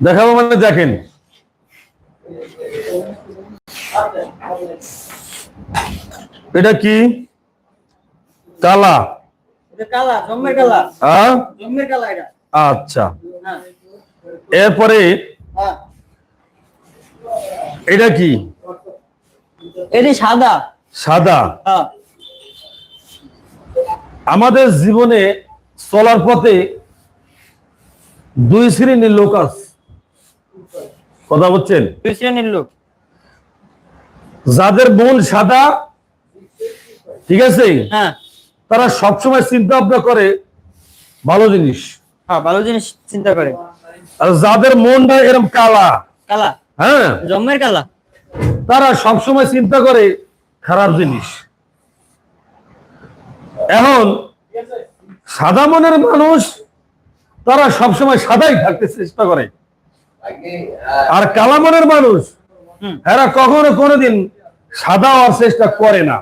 দেখাবো মানে দেখেন। এটা কি? কালা। আচ্ছা। হ্যাঁ। এরপরে হ্যাঁ। এটা কি? এটি সাদা। সাদা। হ্যাঁ। আমাদের জীবনে চলার পথে দুই শ্রেণির লোক আছে কথা বলছেন? দুই শ্রেণির লোক। যাদের মন সাদা ঠিক আছে? হ্যাঁ। তারা সবসময় চিন্তা ভাবনা করে ভালো জিনিস। হ্যাঁ ভালো জিনিস চিন্তা করে। আর যাদের মনটা এরকম কালা কালা? হ্যাঁ। জম্মের কালা? তারা সবসময় চিন্তা করে খারাপ জিনিস। এখন সাদা মনের মানুষ তারা সবসময় সাদাই থাকতে চেষ্টা করে। আর কালা মনের মানুষ এরা কখনো কোনোদিন সাদা হওয়ার চেষ্টা করে না।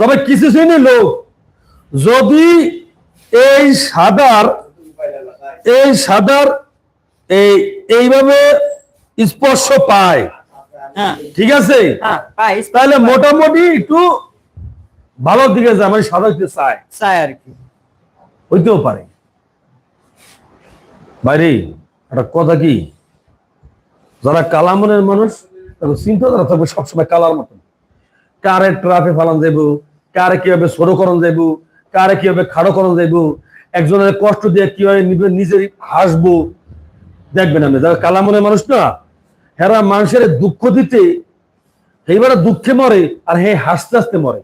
তবে কিছু শ্রেণির লোক যদি এই সাদার এই সাদার এই এইভাবে স্পর্শ পায় হ্যাঁ। ঠিক আছে? হ্যাঁ তাহলে মোটামুটি একটু ভালোর দিকে যায় মানে সাদা চায়। চাই আর কি। হইতেও পারে। বাইরে একটা কথা কি? যারা কালা মনের মানুষ তাদের চিন্তাধারা থাকবে সবসময় কালার মতন। কারে ট্রাফে ফালান যাইব কারে কীভাবে সরু করণ যাইব কারে কীভাবে খাড়ো করণ যাইব একজনের কষ্ট দিয়ে কীভাবে নিজে নিজের হাসবো। দেখবেন আপনি যারা কালা মনের মানুষ না হেরা মানুষের দুঃখ দিতে এইবারে দুঃখে মরে আর হে হাসতে হাসতে মরে।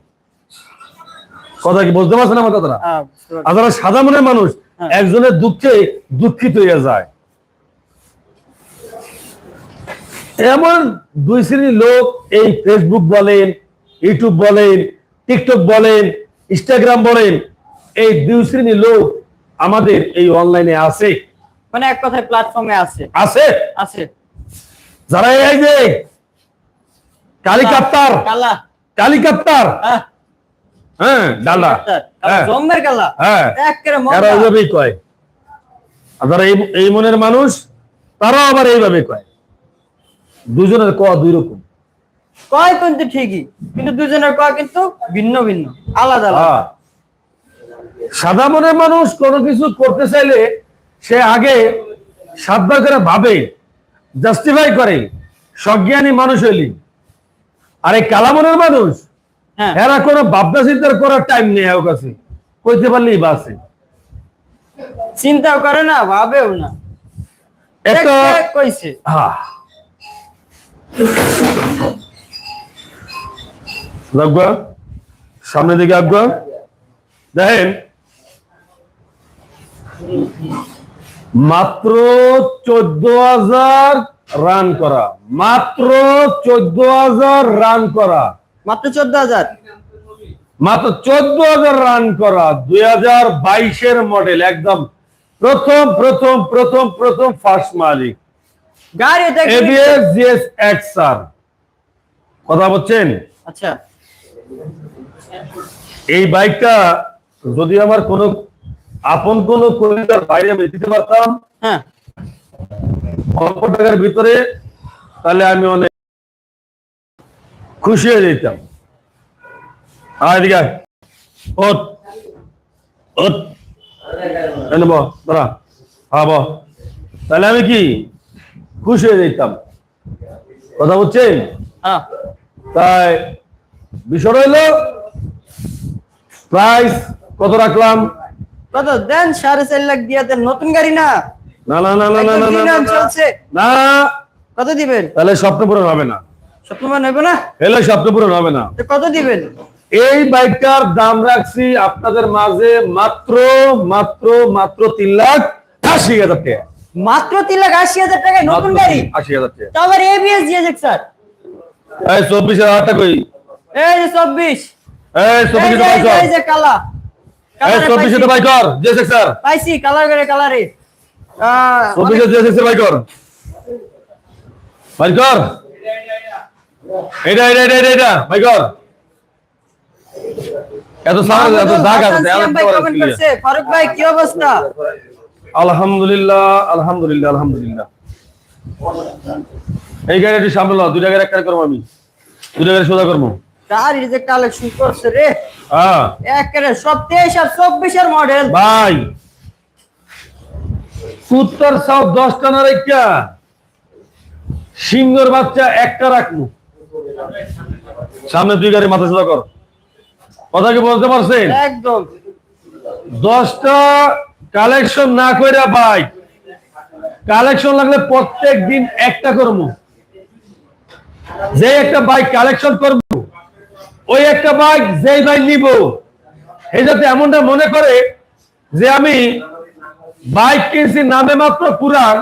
কথা কি বুঝতে পারছেন আমার কথাটা? হ্যাঁ আর যারা সাদা মনের মানুষ। একজনের দুঃখে দুঃখিত হয়ে যায়। এমন দুই শ্রেণির লোক এই ফেসবুক বলেন ইউটিউব বলেন টিকটক বলেন ইনস্টাগ্রাম বলেন এই দুই শ্রেণির লোক আমাদের এই অনলাইনে আছে। মানে এক কথায় প্ল্যাটফর্মে আছে। আছে? আছে। যারা এই যে কালিকাপ্তার কালা। কালিকাপ্তার হ্যাঁ। হ্যাঁ ডালা। হ্যাঁ জম্মের কালা হ্যাঁ এরা ওইভাবেই কয়। আর যারা এই মনের মানুষ তারাও আবার এইভাবে কয়। দুজনের ক দুই রকম। কয় কিন্তু ঠিকই কিন্তু দুজনের কয় কিন্তু ভিন্ন ভিন্ন আলাদা আলাদা। হ্যাঁ। সাদা মনের মানুষ কোনো কিছু করতে চাইলে সে আগে সাতবার করে ভাবে জাস্টিফাই করে সজ্ঞানী মানুষ হইলি। আর এই কালামনের মানুষ হ্যাঁ এরা কোনো ভাবনা চিন্তার করার টাইম নেই ওর কাছে। কইতে পারলেই বাসে চিন্তাও করে না ভাবেও না। একটা কইছে। লাগবা সামনের দিকে আগুয়া দেখেন। মাত্র চোদ্দ হাজার রান করা। মাত্র চোদ্দ হাজার রান করা। মাত্র চোদ্দ হাজার। মাত্র চোদ্দ হাজার রান করা দুই হাজার বাইশের মডেল একদম প্রথম প্রথম প্রথম প্রথম ফার্স্ট মালিক। গাড়ি এবিএস জিএস এক্স আর কথা বলছেন? আচ্ছা। এই বাইকটা যদি আমার কোনো আপন কোনো কবিতার বাইরে আমি দিতে পারতাম হ্যাঁ। অল্প টাকার ভিতরে তাহলে আমি অনেক খুশি হয়ে যেতাম এদিকে এনে দাঁড়া হ্যাঁ তাহলে আমি কি খুশি হয়ে যেতাম কথা বলছেন হ্যাঁ তাই বিষয় রইল প্রাইস কত রাখলাম কত দেন সাড়ে চার লাখ দিয়ে দেন নতুন গাড়ি না না না না না না না, না কত দিবেন তাহলে স্বপ্ন পূরণ হবে না সপ্তমা নেবে না? হবে না। কত দিবেন? এই বাইকটার দাম রাখছি আপনাদের মাঝে মাত্র মাত্র মাত্র তিন লাখ আশি হাজার টাকা। মাত্র তিন লাখ আশি হাজার টাকায় নতুন গাড়ি? আশি হাজার টাকা। স্যার। এই চব্বিশ হাজার টাকা কই? এই যে চব্বিশ। এই চব্বিশ এই যে- কালা। এই চব্বিশ স্যার। পাইছি কালার করে কালারে। চব্বিশ হাজার জেসে বাই কর। বাই কর। এটা এটা এটা এটা এটা বাই এত সারা এত দাগ আছে ফারুক ভাই কি অবস্থা? আলহামদুলিল্লাহ আলহামদুলিল্লাহ আলহামদুলিল্লাহ। এই গাড়িটি সামনে লাও দুইটা গাড়ি একটা করব আমি। দুইটা গাড়ি সোজা করব। গাড়ি যে কালেকশন করছে রে। হ্যাঁ। একেবারে সব তেইশ আর চব্বিশের মডেল ভাই সাউথ দশটা না রেখা। সিংহর বাচ্চা একটা রাখব। সামনে দুই গাড়ি মাথা সোজা কর। কথা কি বলতে পারছেন? একদম। দশটা কালেকশন না কইরা বাইক। কালেকশন লাগলে প্রত্যেক দিন একটা করব যে একটা বাইক কালেকশন করব ওই একটা বাইক যেই বাইক নিব। এই যাতে এমনটা মনে করে যে আমি বাইক কিনছি নামে মাত্র পুরান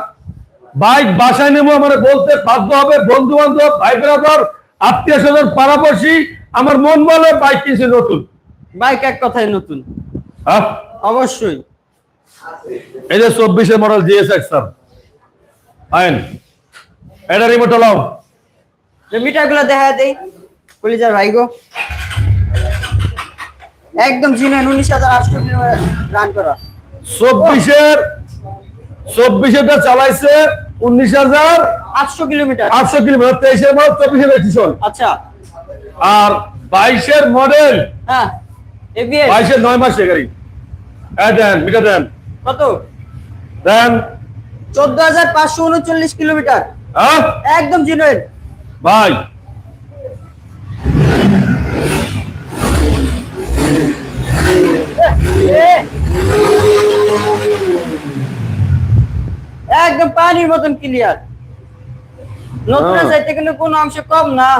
বাইক বাসায় নেব আমার বলতে বাধ্য হবে বন্ধু বান্ধব ভাই ব্রাদার আত্মীয় স্বজন পাড়াপড়শি আমার মন বলে বাইক কিনছি নতুন। বাইক এক কথায় নতুন। হ্যাঁ? অবশ্যই। এই যে চব্বিশের মডেল জিএসএক্স স্যার। আইন। এটা রিমোট লাও। যে মিটারগুলো দেখা দেই। কলিজার ভাই গো। একদম জিনুইন উনিশ হাজার আটশো রান করা। চব্বিশের চব্বিশেরটা চালাইছে উনিশ হাজার আটশো কিলোমিটার। আটশো কিলোমিটার তেইশের মডেল আচ্ছা। আর বাইশের মডেল হ্যাঁ বাইশের নয় মাসে গাড়ি। হ্যাঁ দেন মিটার দেন। কত? দেন। চোদ্দ হাজার পাঁচশো উনচল্লিশ কিলোমিটার। হ্যাঁ? একদম জিনুইন ভাই। একদম পানির মতন ক্লিয়ার নতুন হ্যাঁ। চাইতে কিন্তু কোনো অংশ কম না।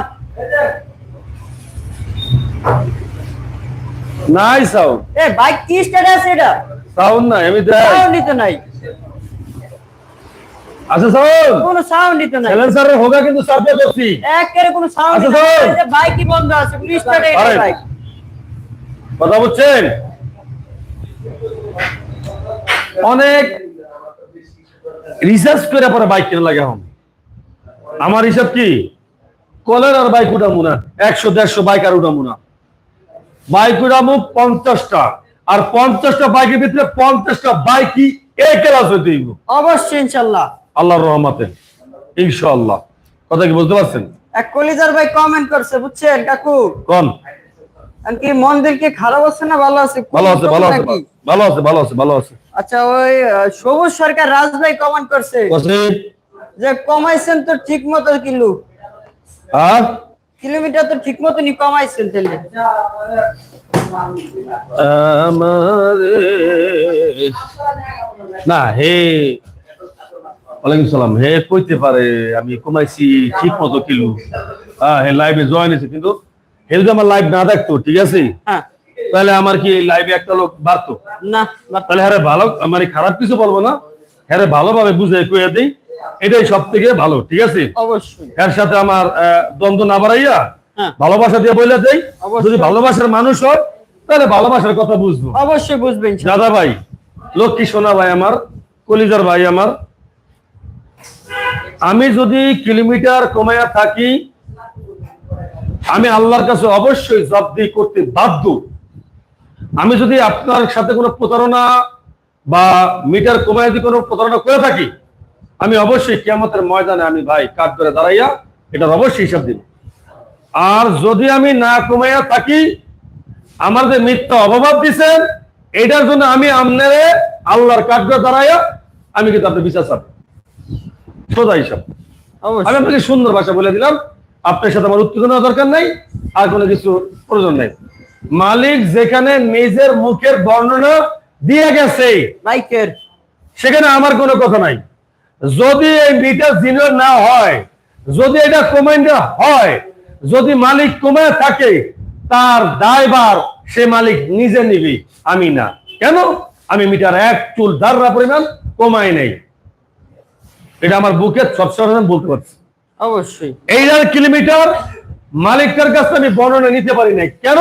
নাই সাউন্ড এ বাইক কি স্ট্যাটাস এটা? সাউন্ড নাই আমি দেখ। সাউন্ডই তো নাই। আচ্ছা সাউন্ড কোনো সাউন্ডই তো নাই। হোগা কিন্তু সার্ভে করছি। একেবারে কোনো সাউন্ড আচ্ছা, শোন। নাই। বাইকই বন্ধ আছে? কোনো স্টার্ট এটা। বাইক কথা বলছেন অনেক রিসার্চ করে পরে বাইক কেনা লাগে এখন। আমার হিসাব কি? কলের আর বাইক উঠামু না একশো দেড়শো বাইক আর উঠামু না। বাইক উঠামু পঞ্চাশটা আর পঞ্চাশটা বাইকের ভিতরে পঞ্চাশটা বাইকই এ ক্লাস হইতে অবশ্যই ইনশাল্লাহ। আল্লাহর রহমাতে ইনশাআল্লাহ কথা কি বুঝতে পারছেন? এক কলিজার ভাই কমেন্ট করছে বুঝছেন কাকু? কোন? কি মন্দির কি খারাপ আছে না ভালো আছে? ভালো আছে ভালো আছে ভালো আছে ভালো আছে ভালো আছে। আচ্ছা ওই সবুজ সরকার কমেন্ট করছে। যে কমাইছেন তো ঠিক মতো কিলো হ্যাঁ? কিলোমিটার তো ঠিক মতনই কমাইছেন তাহলে। আমারে না হে ওয়ালাইকুম সালাম। হে কইতে পারে আমি কমাইছি ঠিক মতো কিলো হ্যাঁ হে লাইভে জয়েন হয়েছে কিন্তু হে যদি আমার লাইভ না দেখতো ঠিক আছে? হ্যাঁ। তাহলে আমার কি লাইভে একটা লোক বাড়তো? না তাহলে হ্যাঁ ভালো মানে খারাপ কিছু বলব না। হ্যাঁ ভালোভাবে বুঝে কইয়া দিই এটাই সব থেকে ভালো ঠিক আছে? অবশ্যই। এর সাথে আমার দ্বন্দ্ব না বাড়াইয়া হ্যাঁ। ভালোবাসা দিয়ে বলে দেই। যদি ভালোবাসার মানুষ হয় তাহলে ভালোবাসার কথা বুঝব। অবশ্যই বুঝবেন দাদা ভাই লক্ষ্মী সোনা ভাই আমার কলিজার ভাই আমার আমি যদি কিলোমিটার কমায়া থাকি আমি আল্লাহর কাছে অবশ্যই জব্দি করতে বাধ্য। আমি যদি আপনার সাথে কোনো প্রতারণা বা মিটার কমায় যদি কোনো প্রতারণা করে থাকি আমি অবশ্যই কিয়ামতের ময়দানে আমি ভাই কাজ করে দাঁড়াইয়া এটার অবশ্যই হিসাব দিব। আর যদি আমি না কমাইয়া থাকি আমার যে মিথ্যা অভাব দিচ্ছেন এটার জন্য আমি আপনারে আল্লাহর কাজ করে দাঁড়াইয়া আমি কিন্তু আপনার বিশ্বাস চাপ সোজা হিসাব। আমি আপনাকে সুন্দর ভাষা বলে দিলাম আপনার সাথে আমার উত্তেজনা দরকার নাই আর কোনো কিছু প্রয়োজন নাই। মালিক যেখানে নিজের মুখের বর্ণনা দিয়ে গেছে বাইকের সেখানে আমার কোনো কথা নাই। যদি এই মিটার জিনিয়র না হয় যদি এটা কমান্ডার হয় যদি মালিক কমায় থাকে তার দায়বার সে মালিক নিজে নিবি আমি না। কেন? আমি মিটার এক চুল দাররা পরিমাণ কমাই নেই। এটা আমার বুকে সবসময় বলতে পারছি। অবশ্যই। এই হাজার কিলোমিটার মালিকের কাছে আমি বর্ণনা নিতে পারি নাই। কেন?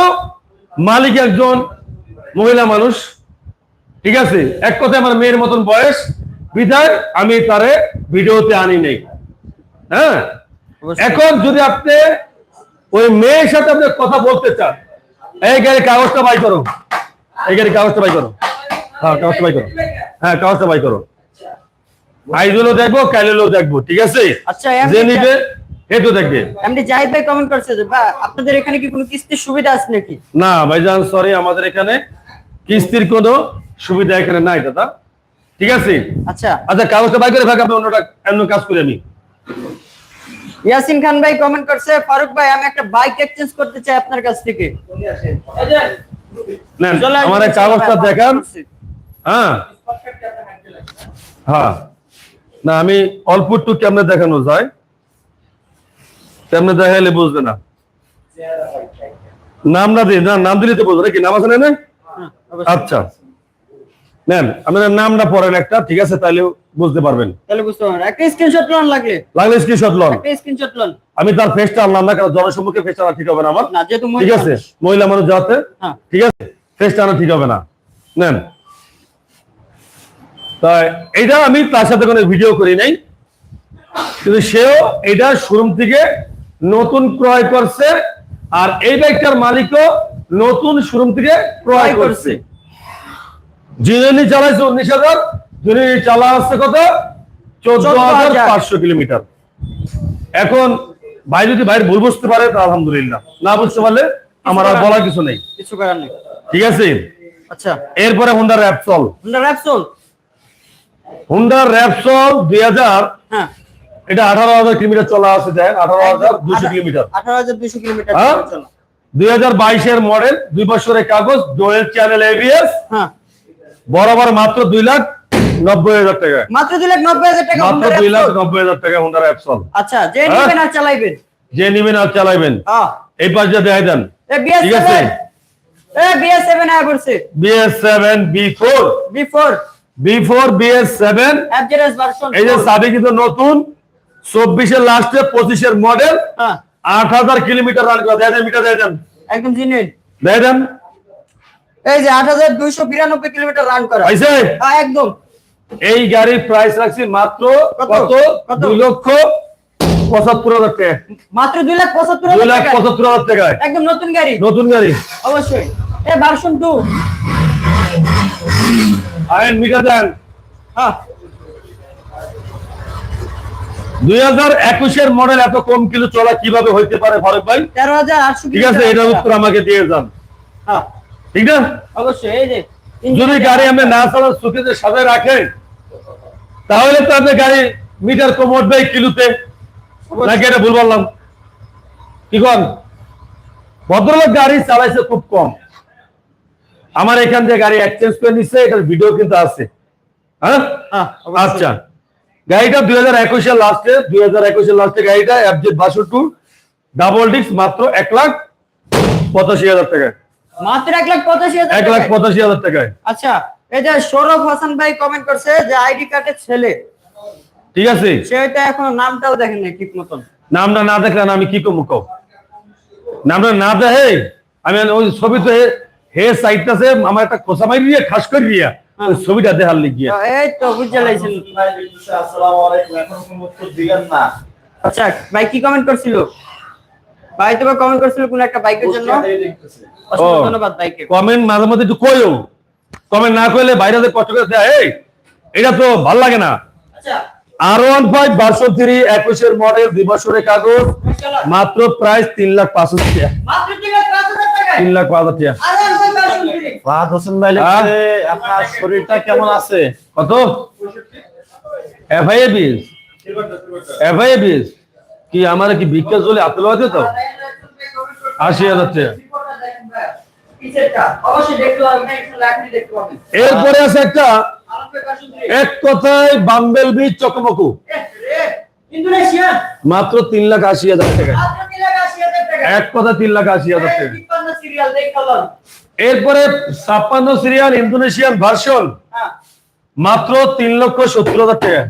মালিক একজন মহিলা মানুষ। ঠিক আছে? এক কথায় আমার মেয়ের মতন বয়স। বিধায় আমি তারে ভিডিওতে আনি নাই। হ্যাঁ? এখন যদি আপনি ওই মেয়ের সাথে আপনি কথা বলতে চান এই গাড়ির কাগজটা বাই করো। এই গাড়ির কাগজটা বাই করো। হ্যাঁ কাগজটা বাই করো। হ্যাঁ কাগজটা বাই করো। আইজ দেখব কাল হলেও দেখব ঠিক আছে? আচ্ছা, যে নিবে হেঁটে দেখবে। এমনি জাহিদ ভাই কমেন্ট করছে যে আপনাদের এখানে কি কোনো কিস্তির সুবিধা আছে নাকি? না ভাইজান সরি আমাদের এখানে কিস্তির কোনো সুবিধা এখানে নাই দাদা। ঠিক আছে? আচ্ছা। আচ্ছা কাগজটা বাই করে থাক আমি অন্যটা অন্য কাজ করি আমি। ইয়াসিন খান ভাই কমেন্ট করছে ফারুক ভাই আমি একটা বাইক এক্সচেঞ্জ করতে চাই আপনার কাছ থেকে। নেন আমার কাগজটা দেখান। হ্যাঁ। হ্যাঁ। না আমি অল্প একটু কেমনে দেখানো যায়? কেমনে দেখাইলে বুঝবে না। নাম না দিই না নাম দিলে তো বুঝবে নাকি নাম আছে না। আচ্ছা। নেন আপনার নামটা পড়েন একটা ঠিক আছে তাহলে বুঝতে পারবেন। তাহলে বুঝতে পারবেন। একটা স্ক্রিনশট লোন লাগলে। লাগলে স্ক্রিনশট লন। একটা স্ক্রিনশট লোন। আমি তার ফেসটা আনলাম না কারণ জনসম্মুখে ফেসটা আনা ঠিক হবে না আমার। না যেহেতু ঠিক আছে মহিলা মানুষ যাতে হ্যাঁ। ঠিক আছে ফেসটা আনা ঠিক হবে না। নেন। তাই এইটা আমি তার সাথে কোনো ভিডিও করি নাই। কিন্তু সেও এটা শোরুম থেকে নতুন ক্রয় করছে আর এই বাইকটার মালিকও নতুন শোরুম থেকে ক্রয় করছে। করছে। যিনি চালাইছে উনিশ হাজার যিনি চালা আসছে কত? চোদ্দ হাজার পাঁচশো কিলোমিটার। এখন ভাই যদি ভাইয়ের ভুল বুঝতে পারে তা আলহামদুলিল্লাহ। না বুঝতে পারলে আমার আর বলার কিছু নেই। কিছু করার নেই। ঠিক আছে? আচ্ছা। এরপরে Honda Repsol Honda Repsol Honda Repsol দুই হাজার হ্যাঁ। এটা আঠারো হাজার কিলোমিটার চলা আছে দেন আঠারো হাজার দুশো কিলোমিটার। আঠারো হাজার দুশো কিলোমিটার হ্যাঁ? দুই হাজার বাইশের মডেল দুই বছরের কাগজ ডোয়েল চ্যানেল এবিএস বরাবর মাত্র দুই লাখ নব্বই হাজার টাকা। মাত্র দুই লাখ নব্বই হাজার টাকা মাত্র দুই লাখ নব্বই হাজার টাকা হুন্ডা র্যাপসল আচ্ছা যে হ্যাঁ? নেবেন আর চালাইবেন। যে নিবেন আর চালাইবেন। এই পাশে দেখাই দেন। এ বিএস ঠিক আছে। বিএস সেভেন আয় BS seven B four B four B4 BS7 seven এই যে সাবি কিন্তু নতুন 24 লাস্টে 25 মডেল হ্যাঁ। 8000 কিলোমিটার রান করা। দেন মিটার দেন একদম জিনিন দেন এই যে 8292 কিলোমিটার রান করা। হ্যাঁ একদম। এই গাড়ির প্রাইস রাখছি মাত্র কত? লক্ষ 75 হাজার টাকা। মাত্র 2 লাখ 75 2 লাখ 75 হাজার টাকা একদম নতুন গাড়ি? নতুন গাড়ি। অবশ্যই। এ ভার্সন 2 আয়েন মিটা দেন। দুই হাজার একুশের মডেল এত কম কিলো চলা কীভাবে হইতে পারে ফারুক ভাই? তেরো হাজার ঠিক আছে এটার উত্তর আমাকে দিয়ে যান। ঠিক না? অবশ্যই এই যে যদি গাড়ি আপনি না চালান সুখেতে সাজায় রাখে তাহলে তো আপনি গাড়ি মিটার কম উঠবে কিলোতে। নাকি এটা ভুল বললাম? কি কন? ভদ্রলোক গাড়ি চালাইছে খুব কম। আমার এখান থেকে গাড়ি এক্সচেঞ্জ করে নিচ্ছে এটার ভিডিও কিন্তু আছে। হ্যাঁ। আচ্ছা। গাড়িটা দুই হাজার একুশের লাস্টে দুই হাজার একুশের লাস্টে গাড়িটা এফজেড বাসো টু ডাবল ডিস্ক মাত্র এক লাখ পঁচাশি হাজার টাকায়। মাত্র এক লাখ পঁচাশি হাজার এক লাখ পঁচাশি হাজার টাকায়। আচ্ছা এই যে সৌরভ হাসান ভাই কমেন্ট করছে যে আইডি কার্ডের ছেলে। ঠিক আছে? সে হয়তো এখনও নামটাও দেখেন নাই ঠিক মতন। নামটা না দেখলে আমি কি কমু কও? নামটা না দেখে আমি ওই ছবি তো হে- সাইডটাছে আমার একটা খোসা মারি দিয়ে খাস করে দিয়া। ওই ছবিটা দেখার এই তো লাইছেন আসসালামু আলাইকুম এখনও কোনো উত্তর দিলেন না আচ্ছা ভাই কি কমেন্ট করছিল ভাই তোমার কমেন্ট করছিল কোন একটা বাইকের জন্য? অসংখ্য ধন্যবাদ ভাইকে কমেন্ট মাঝে মধ্যে একটু কইও কমেন্ট না করলে বাইরে যে কষ্ট করে দেয় এই এটা তো ভালো লাগে না। আচ্ছা। আর ওয়ান ফাইভ বারশো থ্রি একুশের মডেল দুই বছরের কাগজ মাত্র প্রাইস তিন লাখ পাঁচ হাজার টাকা মাত্র তিন লাখ পাঁচ হাজার ফাহাদ হোসেন ভাই হ্যাঁ? লিখছে আপনার শরীরটা কেমন আছে? কত? এফআইএ এফআইএ কি আমার কি ভিক্ষা চলে আপেল আছে তো? আশি হাজার টাকা এরপরে আছে একটা এক কথায় বাম্বেল বীজ চকমকু। মাত্র তিন লাখ আশি হাজার টাকা এক কথা তিন লাখ আশি হাজার টাকা এরপরে ছাপ্পান্ন সিরিয়াল ইন্দোনেশিয়ান ভার্সন হ্যাঁ। মাত্র তিন লক্ষ সত্তর হাজার টাকা।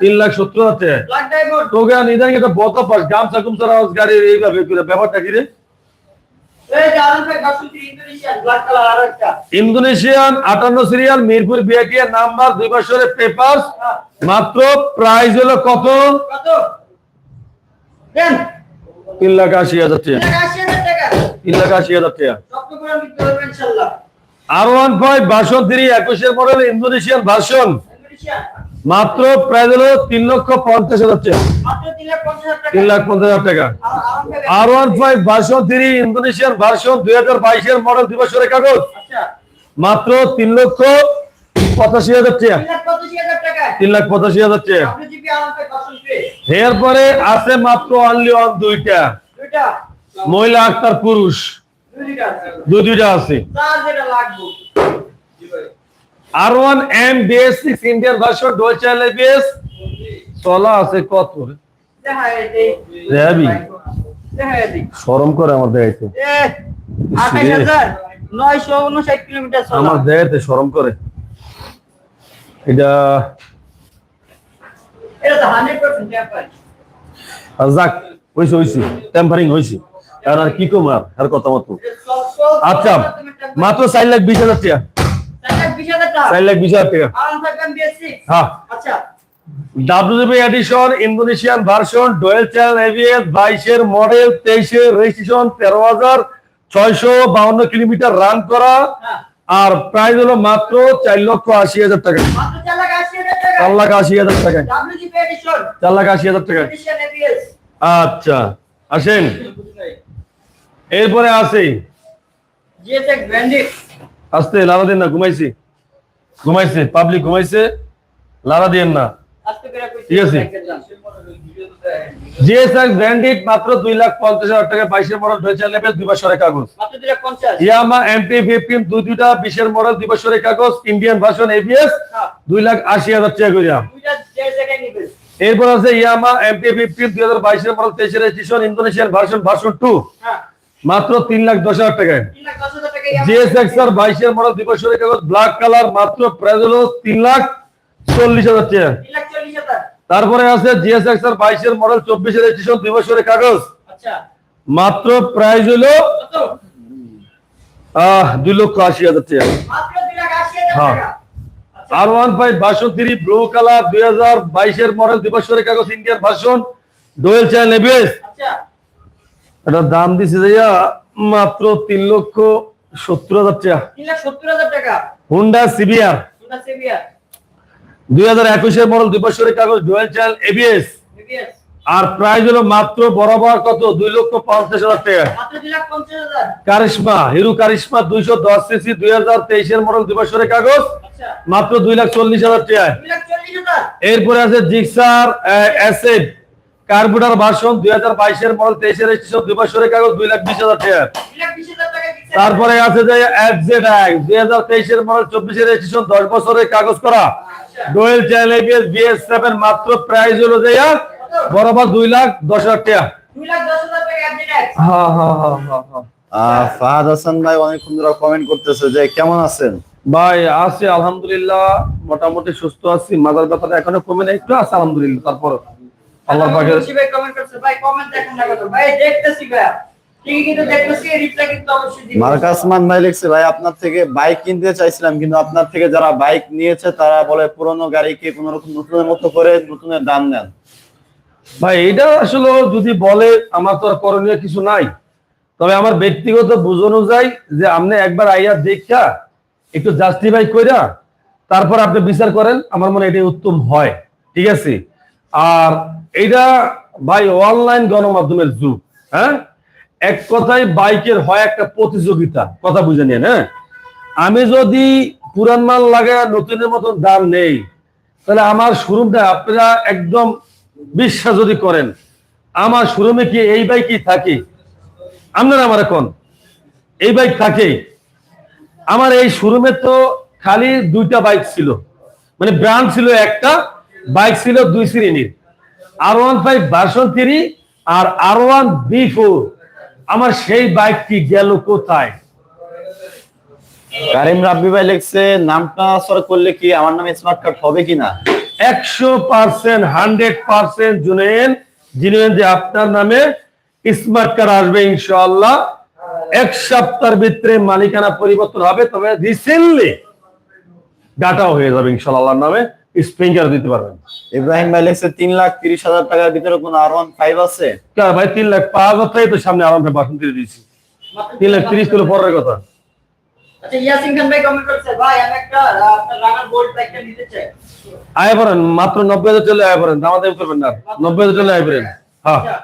তিন লাখ সত্তর হাজার। টাকা। তোকে নিদান এটা বত পাস গামছা গুমছা রাজ গাড়ির এইভাবে ব্যাপারটা কি রে? ইন্দোনেশিয়ান আটান্ন সিরিয়াল মিরপুর নাম্বার দুই বছরের পেপার হ্যাঁ। মাত্র প্রাইস হলো কত? কত? তিন লাখ আশি হাজার টাকা লাখ আশি হাজার টাকা তিন লাখ আশি হাজার টাকা। R one five version three একুশের মডেল ইন্দোনেশিয়ান ভার্সন। মাত্র প্রাইস হলো তিন লক্ষ পঞ্চাশ হাজার টাকা। তিন লাখ পঞ্চাশ হাজার টাকা। R- one five version three Indonesian version দুই হাজার বাইশের মডেল দুই বছরের কাগজ। মাত্র তিন লক্ষ পঁচাশি হাজার টাকা। তিন লাখ পঁচাশি হাজার টাকা। এরপরে আছে মাত্র অনলি অন দুইটা। মহিলা আক্তার পুরুষ। দুই দুইটা আছে। R one M BS six Indian version dual channel ABS চলা আছে কত? এই শরম করে আমার দেখাইতে। আমার দেখাইতে শরম করে। এটা যাক হয়েছে হয়েছে টেম্পারিং হয়েছে আর আর কি কম আর? আর কথা মতো। আচ্ছা মাত্র চার লাখ বিশ হাজার টাকা। চার লাখ বিশ হাজার টাকা? হ্যাঁ। আচ্ছা। WB edition Indonesian version dual channel ABS বাইশের মডেল তেইশের রেজিস্ট্রেশন তেরো হাজার ছয়শো বাউন্ন কিলোমিটার রান করা। হ্যাঁ। আর প্রাইস হলো মাত্র চার লক্ষ আশি টাকা। চার লাখ আশি হাজার টাকা। চার লাখ আশি হাজার টাকা। চার লাখ আশি হাজার টাকা। আচ্ছা আসেন। এরপরে আছে আসতে লারা দেন না ঘুমাইছি। ঘুমাইছে পাবলিক ঘুমাইছে লারা দিয়েন না। ঠিক আছে। ব্র্যান্ডেড মাত্র দুই লাখ পঞ্চাশ হাজার টাকা বাইশের মডেল লেভেল দুই বছরের কাগজ। মাত্র দুই লাখ পঞ্চাশ। ইয়ামা এমপি ফিফটিন দুই দুইটা বিশের মডেল দুই বছরের কাগজ ইন্ডিয়ান ভার্সন এবিএস হ্যাঁ। দুই লাখ আশি হাজার টাকা করিয়া দুইটা যে জায়গায় নিবেন এরপর আছে ইয়ামা এমপি ফিফটিন দুই হাজার বাইশের মডেল তেইশের registration Indonesian version version two মাত্র তিন লাখ দশ হাজার টাকায়। হাজার জিএসএক্স আর বাইশের মডেল দুই বছরের কাগজ ব্ল্যাক কালার মাত্র প্রাইস হলো তিন লাখ চল্লিশ হাজার টাকা। হাজার। তারপরে আছে জিএসএক্স আর বাইশের মডেল চব্বিশের রেজিস্ট্রেশন দুই বছরের কাগজ। আচ্ছা। মাত্র প্রাইস হলো দুই লক্ষ আশি হাজার টাকা। হাজার হ্যাঁ। R one five three blue colour দুই হাজার বাইশের মডেল দুই বছরের কাগজ ইন্ডিয়ান ভাষণ ডোয়েল চ্যানেল এবিএস এটার দাম দিছে যাইয়া মাত্র তিন লক্ষ সত্তর হাজার টাকা। তিন লাখ সত্তর হাজার টাকা। হুন্ডা সিবিআর দুই হাজার একুশের মডেল দুই বছরের কাগজ ডোয়েল চ্যানেল এবিএস আর প্রাইস হলো মাত্র বরাবর কত? দুই লক্ষ পঞ্চাশ হাজার টাকা। কারিশমা হিরো কারিশমা দুইশো দশ সিসি দুই হাজার তেইশের মডেল দুই বছরের কাগজ আচ্ছা। মাত্র দুই লাখ চল্লিশ হাজার টাকা এরপরে আছে জিক্সার অ্যাসেড কার্বুটার ভার্সন দুই হাজার বাইশের মডেল তেইশের রেজিস্ট্রেশন দুই বছরের কাগজ দুই লাখ বিশ হাজার টাকা। তারপরে আছে যে এফজেড এক্স দুই হাজার তেইশের মডেল চব্বিশের রেজিস্ট্রেশন দশ বছরের কাগজ করা। Dual channel ABS BS seven মাত্র প্রাইস হলো যে বরাবর দুই লাখ দশ হাজার টাকা। হ্যাঁ হ্যাঁ হ্যাঁ হ্যাঁ হ্যাঁ। ফাহাদ হাসান ভাই অনেকক্ষণ ধরে কমেন্ট করতেছে যে কেমন আছেন? ভাই আছি আলহামদুলিল্লাহ মোটামুটি সুস্থ আছি মাজার ব্যথাটা এখনও কমে না একটু আছে আলহামদুলিল্লাহ তারপর আল্লাহর পাকের ভাই কমেন্ট করছে ভাই কমেন্ট দেখেন না কত ভাই দেখতেছি ভাই। ঠিকই কিন্তু দেখতেছি রিপ্লাই কিন্তু অবশ্যই দিবেন মার্কাসমান ভাই লিখছে ভাই আপনার থেকে বাইক কিনতে চাইছিলাম কিন্তু আপনার থেকে যারা বাইক নিয়েছে তারা বলে পুরনো গাড়িকে কোন রকম নতুনের মতো করে নতুনের দাম নেন। ভাই এটা আসলে যদি বলে আমার তো আর করণীয় কিছু নাই। তবে আমার ব্যক্তিগত বুঝ অনুযায়ী যে আপনি একবার আইয়া দেখা একটু জাস্টিফাই কইরা তারপর আপনি বিচার করেন আমার মনে হয় এটাই উত্তম হয়। ঠিক আছে? আর এটা ভাই অনলাইন গণমাধ্যমের যুগ হ্যাঁ? এক কথায় বাইকের হয় একটা প্রতিযোগিতা, কথা বুঝে নিন হ্যাঁ? আমি যদি পুরান মাল লাগায় নতুনের মতন দাম নেই, তাহলে আমার শোরুমটা আপনারা একদম বিশ্বাস যদি করেন, আমার শোরুমে কি এই বাইকই থাকে? আপনারা আমার এখন, এই বাইক থাকে। আমার এই শোরুমে তো খালি দুইটা বাইক ছিল মানে ব্র্যান্ড ছিল একটা, বাইক ছিল দুই শ্রেণির। R one five version three আর আর ওয়ান বি ফোর আমার সেই বাইকটি গেল কোথায়? কারিম রাব্বি ভাই লিখছে নামটা সর করলে কি আমার নামে স্মার্ট কার্ড হবে কিনা? একশো পার্সেন্ট হান্ড্রেড পার্সেন্ট জুনেন জিনেন যে আপনার নামে স্মার্ট কার্ড আসবে ইনশাআল্লাহ। এক সপ্তাহের ভিতরে মালিকানা পরিবর্তন হবে তবে রিসেন্টলি ডাটাও হয়ে যাবে ইনশাআল্লাহ নামে। স্প্রিঙ্কার দিতে পারবেন। ইব্রাহিম ভাই লিখছে তিন লাখ তিরিশ হাজার টাকার ভিতরে কোন আর ওয়ান ফাইভ আছে? কার ভাই তিন লাখ পাঁচ হাজার টাকাই তো সামনে আরামে বাসন দিয়ে দিয়েছি। তিন লাখ তিরিশ কিলো পরের কথা। আচ্ছা ইয়াসিন খান ভাই কমেন্ট করছে ভাই আমি একটা আপনার রানার বোল্ট বাইকটা নিতে চাই। আয় পড়েন মাত্র নব্বই হাজার চলে আয় পড়েন দামাদামি করবেন না নব্বই হাজার চলে আয় পড়েন। হ্যাঁ। আচ্ছা,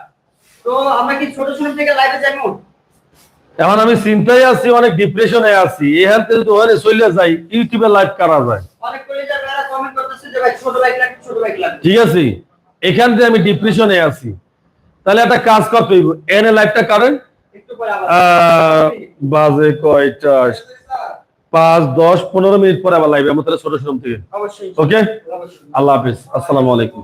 তো আমরা কি ছোট ছোট থেকে লাইভে যাব এখন? আমি চিন্তায় আছি অনেক ডিপ্রেশনে আছি। এখান থেকে তো ওখানে চলে যাই ইউটিউবে লাইভ করা যায়। অনেক ঠিক আছে? এখান থেকে আমি ডিপ্রেশনে আছি। তাহলে একটা কাজ করতে হইব। এনে লাইফটা করেন একটু পরে আবার আহ, বাজে কয়টা? পাঁচ দশ পনেরো মিনিট পরে আবার লাইভে আমার তাহলে ছোট শোরুম থেকে। ওকে আল্লাহ হাফিজ। আসসালামু আলাইকুম।